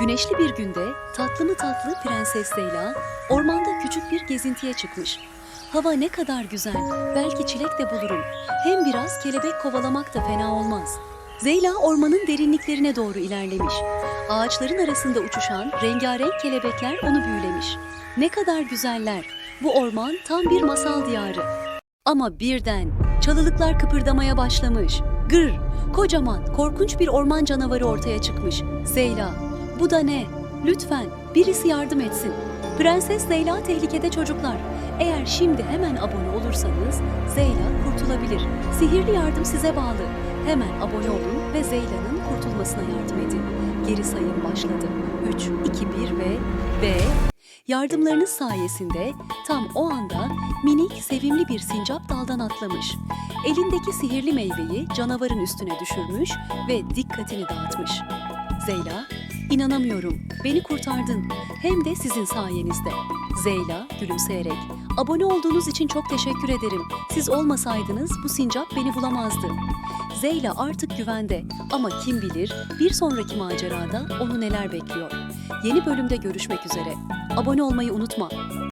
Güneşli bir günde tatlı mı tatlı Prenses Leyla ormanda küçük bir gezintiye çıkmış. Hava ne kadar güzel. Belki çilek de bulurum. Hem biraz kelebek kovalamak da fena olmaz. Zeyla ormanın derinliklerine doğru ilerlemiş. Ağaçların arasında uçuşan rengarenk kelebekler onu büyülemiş. Ne kadar güzeller. Bu orman tam bir masal diyarı. Ama birden çalılıklar kıpırdamaya başlamış. Gır, kocaman, korkunç bir orman canavarı ortaya çıkmış. Zeyla, bu da ne? Lütfen birisi yardım etsin. Prenses Zeyla tehlikede çocuklar. Eğer şimdi hemen abone olursanız Zeyla kurtulabilir. Sihirli yardım size bağlı. Hemen abone olun ve Zeyla'nın kurtulmasına yardım edin. Geri sayım başladı. 3, 2, 1 ve ve yardımlarınız sayesinde tam o anda minik sevimli bir sincap daldan atlamış. Elindeki sihirli meyveyi canavarın üstüne düşürmüş ve dikkatini dağıtmış. Zeyla, inanamıyorum. Beni kurtardın. Hem de sizin sayenizde. Zeyla gülümseyerek, abone olduğunuz için çok teşekkür ederim. Siz olmasaydınız bu sincap beni bulamazdı. Zeyla artık güvende ama kim bilir bir sonraki macerada onu neler bekliyor. Yeni bölümde görüşmek üzere. Abone olmayı unutma.